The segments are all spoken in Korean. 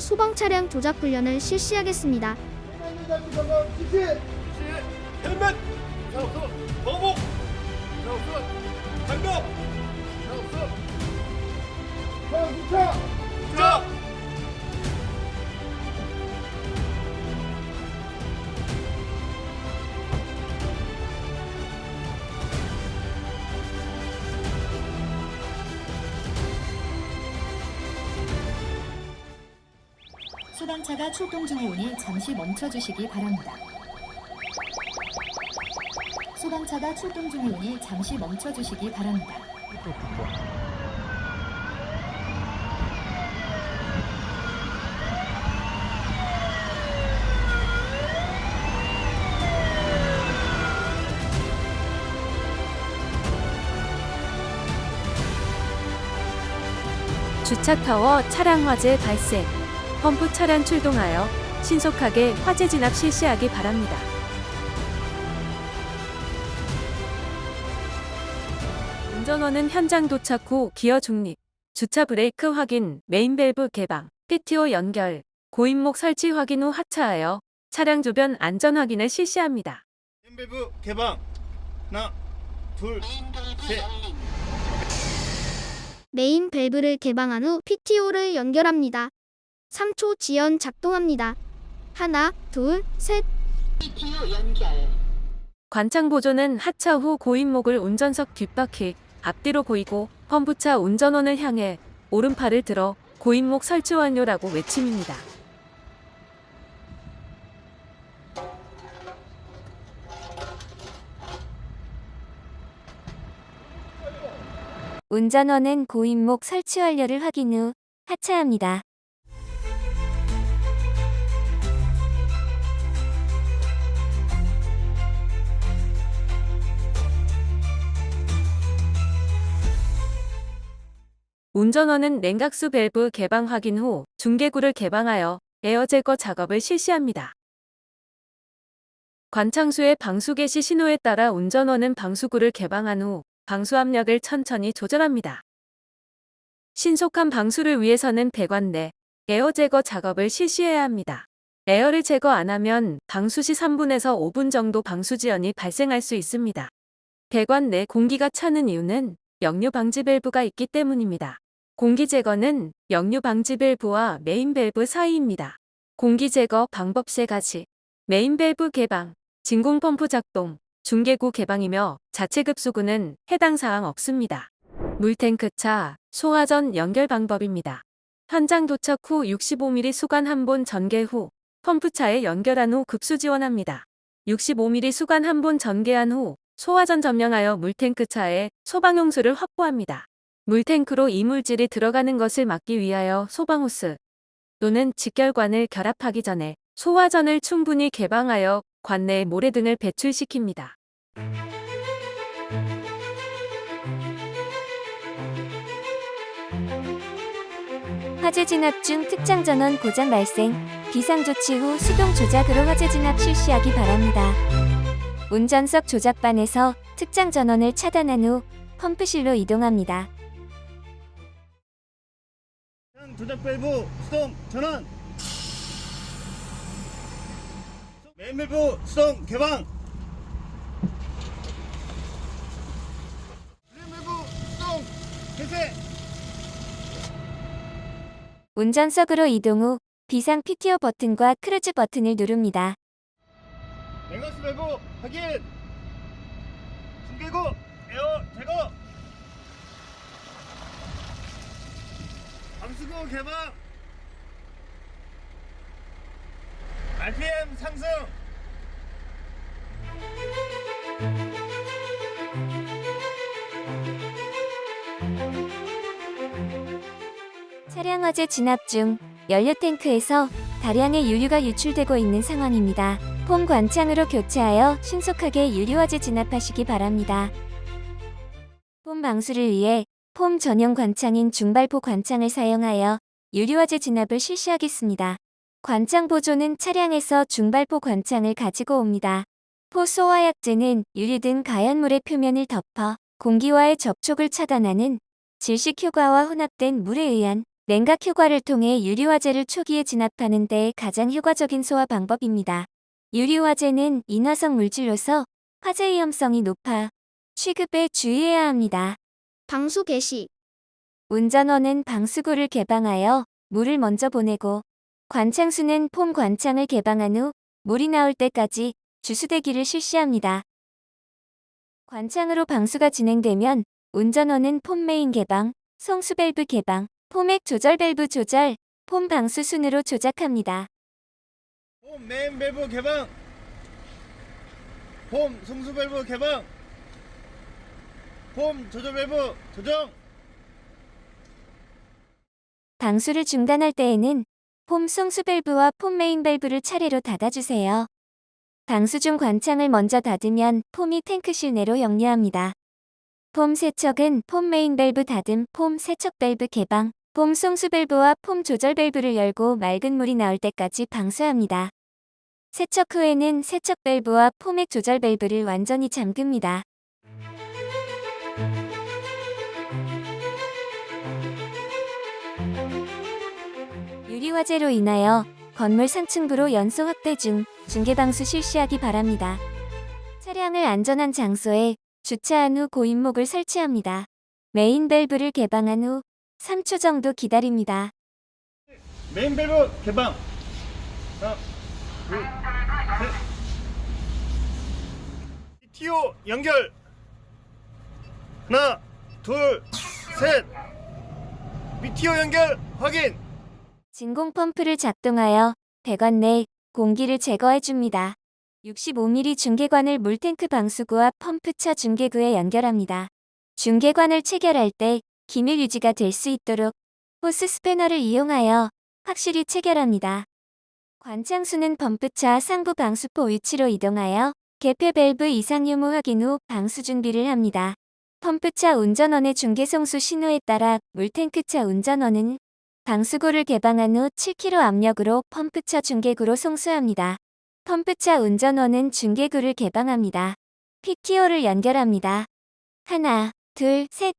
소방 차량 조작 훈련을 실시하겠습니다. 없어! 자! 소방차가 출동 중에 오니 잠시 멈춰주시기 바랍니다. 소방차가 출동 중에 오니 잠시 멈춰주시기 바랍니다. 주차타워 차량 화재 발생. 펌프 차량 출동하여 신속하게 화재 진압 실시하기 바랍니다. 운전원은 현장 도착 후 기어 중립, 주차 브레이크 확인, 메인 밸브 개방, PTO 연결, 고인목 설치 확인 후 하차하여 차량 주변 안전 확인을 실시합니다. 햄밸브 개방! 하나, 둘, 셋! 메인 밸브를 개방한 후 PTO를 연결합니다. 3초 지연 작동합니다. 하나, 둘, 셋. 관창 보조는 하차 후 고인목을 운전석 뒷바퀴 앞뒤로 보이고 펌프차 운전원을 향해 오른팔을 들어 고인목 설치 완료라고 외침입니다. 운전원은 고인목 설치 완료를 확인 후 하차합니다. 운전원은 냉각수 밸브 개방 확인 후 중계구를 개방하여 에어 제거 작업을 실시합니다. 관창수의 방수 개시 신호에 따라 운전원은 방수구를 개방한 후 방수 압력을 천천히 조절합니다. 신속한 방수를 위해서는 배관 내 에어 제거 작업을 실시해야 합니다. 에어를 제거 안 하면 방수 시 3분에서 5분 정도 방수 지연이 발생할 수 있습니다. 배관 내 공기가 차는 이유는 역류 방지 밸브가 있기 때문입니다. 공기 제거는 역류 방지 밸브와 메인 밸브 사이입니다. 공기 제거 방법 세 가지. 메인 밸브 개방, 진공 펌프 작동, 중계구 개방이며 자체 급수구는 해당 사항 없습니다. 물탱크 차, 소화전 연결 방법입니다. 현장 도착 후 65mm 수관 한본 전개 후 펌프차에 연결한 후 급수 지원합니다. 65mm 수관 한본 전개한 후 소화전 점령하여 물탱크 차에 소방용수를 확보합니다. 물탱크로 이물질이 들어가는 것을 막기 위하여 소방호스 또는 직결관을 결합하기 전에 소화전을 충분히 개방하여 관내에 모래 등을 배출시킵니다. 화재 진압 중 특장 전원 고장 발생, 비상 조치 후 수동 조작으로 화재 진압 실시하기 바랍니다. 운전석 조작반에서 특장 전원을 차단한 후 펌프실로 이동합니다. 조작 밸브 수동 전환! 메인 밸브 수동 개방! 메인 밸브 수동 개세! 운전석으로 이동 후 비상 PTO 버튼과 크루즈 버튼을 누릅니다. 냉각수 밸브 확인! 중계구 에어 제거! 방수구 개방! RPM 상승! 차량 화재 진압 중 연료 탱크에서 다량의 유류가 유출되고 있는 상황입니다. 폼 관창으로 교체하여 신속하게 유류 화재 진압하시기 바랍니다. 폼 방수를 위해 폼 전용 관창인 중발포 관창을 사용하여 유류 화재 진압을 실시하겠습니다. 관창 보조는 차량에서 중발포 관창을 가지고 옵니다. 포소화약제는 유리 등 가연물의 표면을 덮어 공기와의 접촉을 차단하는 질식 효과와 혼합된 물에 의한 냉각 효과를 통해 유리화재를 초기에 진압하는 데 가장 효과적인 소화 방법입니다. 유리화재는 인화성 물질로서 화재 위험성이 높아 취급에 주의해야 합니다. 방수 개시. 운전원은 방수구를 개방하여 물을 먼저 보내고 관창수는 폼 관창을 개방한 후 물이 나올 때까지 주수대기를 실시합니다. 관창으로 방수가 진행되면 운전원은 폼 메인 개방, 송수 밸브 개방, 폼액 조절 밸브 조절, 폼 방수 순으로 조작합니다. 폼 메인 밸브 개방. 폼 송수 밸브 개방. 폼 조절 밸브 조정. 방수를 중단할 때에는 폼 송수 밸브와 폼 메인 밸브를 차례로 닫아주세요. 방수 중 관창을 먼저 닫으면 폼이 탱크 실내로 역류합니다. 폼 세척은 폼 메인 밸브 닫음, 폼 세척 밸브 개방, 폼 송수 밸브와 폼 조절 밸브를 열고 맑은 물이 나올 때까지 방수합니다. 세척 후에는 세척 밸브와 폼액 조절 밸브를 완전히 잠깁니다. 유리 화재로 인하여 건물 상층부로 연소 확대 중 중계 방수 실시하기 바랍니다. 차량을 안전한 장소에 주차한 후 고인목을 설치합니다. 메인 밸브를 개방한 후 3초 정도 기다립니다. 메인 밸브 개방. 하나, 둘, 셋. PTO 연결. 하나, 둘, 셋. PTO 연결 확인. 진공 펌프를 작동하여 배관 내 공기를 제거해 줍니다. 65mm 중계관을 물탱크 방수구와 펌프차 중계구에 연결합니다. 중계관을 체결할 때 기밀 유지가 될 수 있도록 호스 스패너를 이용하여 확실히 체결합니다. 관창수는 펌프차 상부 방수포 위치로 이동하여 개폐 밸브 이상 유무 확인 후 방수 준비를 합니다. 펌프차 운전원의 중계송수 신호에 따라 물탱크차 운전원은 방수구를 개방한 후 7kg 압력으로 펌프차 중계구로 송수합니다. 펌프차 운전원은 중계구를 개방합니다. PTO를 연결합니다. 하나, 둘, 셋.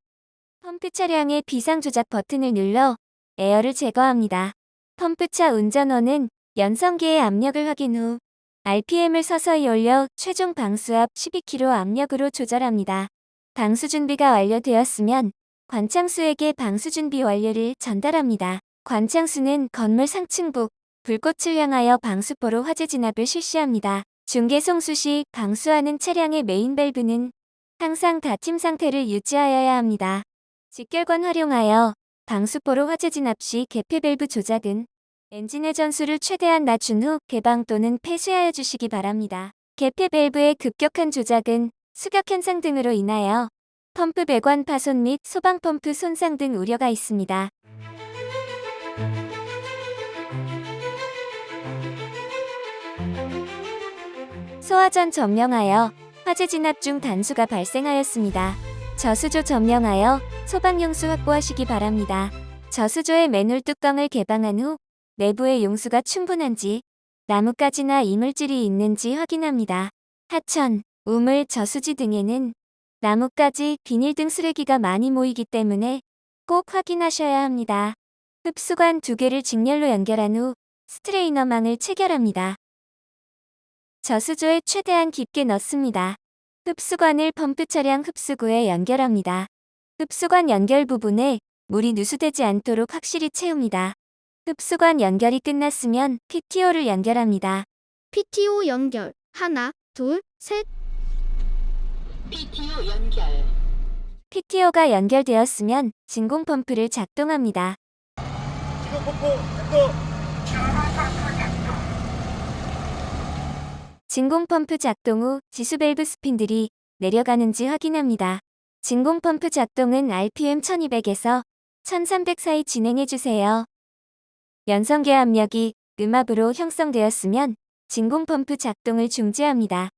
펌프 차량의 비상 조작 버튼을 눌러 에어를 제거합니다. 펌프차 운전원은 연성기의 압력을 확인 후 RPM을 서서히 올려 최종 방수 압 12kg 압력으로 조절합니다. 방수 준비가 완료되었으면 관창수에게 방수 준비 완료를 전달합니다. 관창수는 건물 상층부 불꽃을 향하여 방수포로 화재 진압을 실시합니다. 중계 송수 시 방수하는 차량의 메인 밸브는 항상 닫힘 상태를 유지하여야 합니다. 직결관 활용하여 방수포로 화재 진압 시 개폐 밸브 조작은 엔진의 전수를 최대한 낮춘 후 개방 또는 폐쇄하여 주시기 바랍니다. 개폐 밸브의 급격한 조작은 수격 현상 등으로 인하여 펌프 배관 파손 및 소방 펌프 손상 등 우려가 있습니다. 소화전 점령하여 화재 진압 중 단수가 발생하였습니다. 저수조 점령하여 소방 용수 확보하시기 바랍니다. 저수조의 맨홀 뚜껑을 개방한 후 내부의 용수가 충분한지 나뭇가지나 이물질이 있는지 확인합니다. 하천, 우물, 저수지 등에는 나뭇가지, 비닐 등 쓰레기가 많이 모이기 때문에 꼭 확인하셔야 합니다. 흡수관 두 개를 직렬로 연결한 후 스트레이너망을 체결합니다. 저수조에 최대한 깊게 넣습니다. 흡수관을 펌프 차량 흡수구에 연결합니다. 흡수관 연결 부분에 물이 누수되지 않도록 확실히 채웁니다. 흡수관 연결이 끝났으면 PTO를 연결합니다. PTO 연결. 하나, 둘, 셋. PTO 연결. PTO가 연결되었으면 진공 펌프를 작동합니다. 지금 pom프 작동. 진공 펌프 작동 후 지수 밸브 스핀들이 내려가는지 확인합니다. 진공 펌프 작동은 RPM 1200에서 1300 사이 진행해 주세요. 연성계 압력이 음압으로 형성되었으면 진공 펌프 작동을 중지합니다.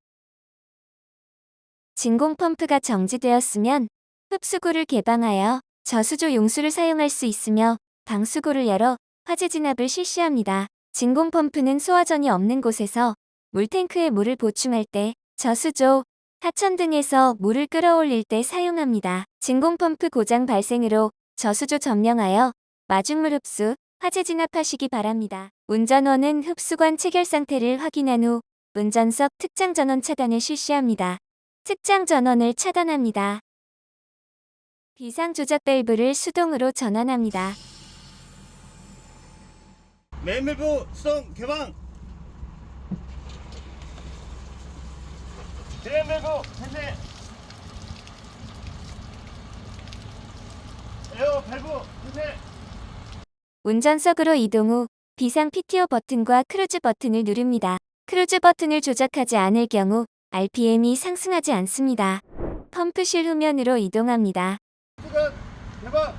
진공 펌프가 정지되었으면 흡수구를 개방하여 저수조 용수를 사용할 수 있으며 방수구를 열어 화재 진압을 실시합니다. 진공 펌프는 소화전이 없는 곳에서 물탱크에 물을 보충할 때 저수조, 하천 등에서 물을 끌어올릴 때 사용합니다. 진공 펌프 고장 발생으로 저수조 점령하여 마중물 흡수, 화재 진압하시기 바랍니다. 운전원은 흡수관 체결 상태를 확인한 후 운전석 특장 전원 차단을 실시합니다. 특장 전원을 차단합니다. 비상 조작 밸브를 수동으로 전환합니다. 밸브 수동 개방 밸브 해제 에어 밸브 해제 운전석으로 이동 후 비상 PTO 버튼과 크루즈 버튼을 누릅니다. 크루즈 버튼을 조작하지 않을 경우 RPM이 상승하지 않습니다. 펌프실 후면으로 이동합니다. 개방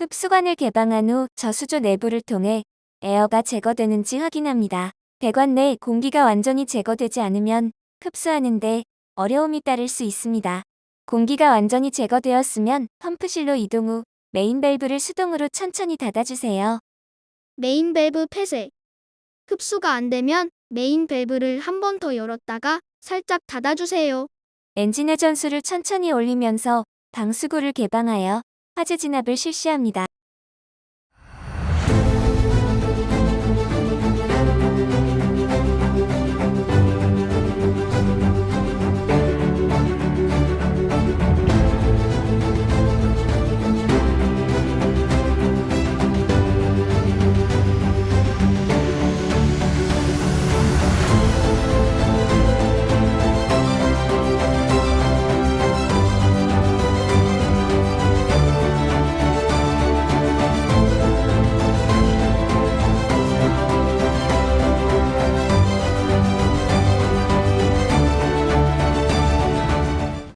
흡수관을 개방한 후 저수조 내부를 통해 에어가 제거되는지 확인합니다. 배관 내 공기가 완전히 제거되지 않으면 흡수하는데 어려움이 따를 수 있습니다. 공기가 완전히 제거되었으면 펌프실로 이동 후 메인 밸브를 수동으로 천천히 닫아주세요. 메인 밸브 폐쇄. 흡수가 안 되면 메인 밸브를 한 번 더 열었다가 살짝 닫아주세요. 엔진의 전수를 천천히 올리면서 방수구를 개방하여 화재 진압을 실시합니다.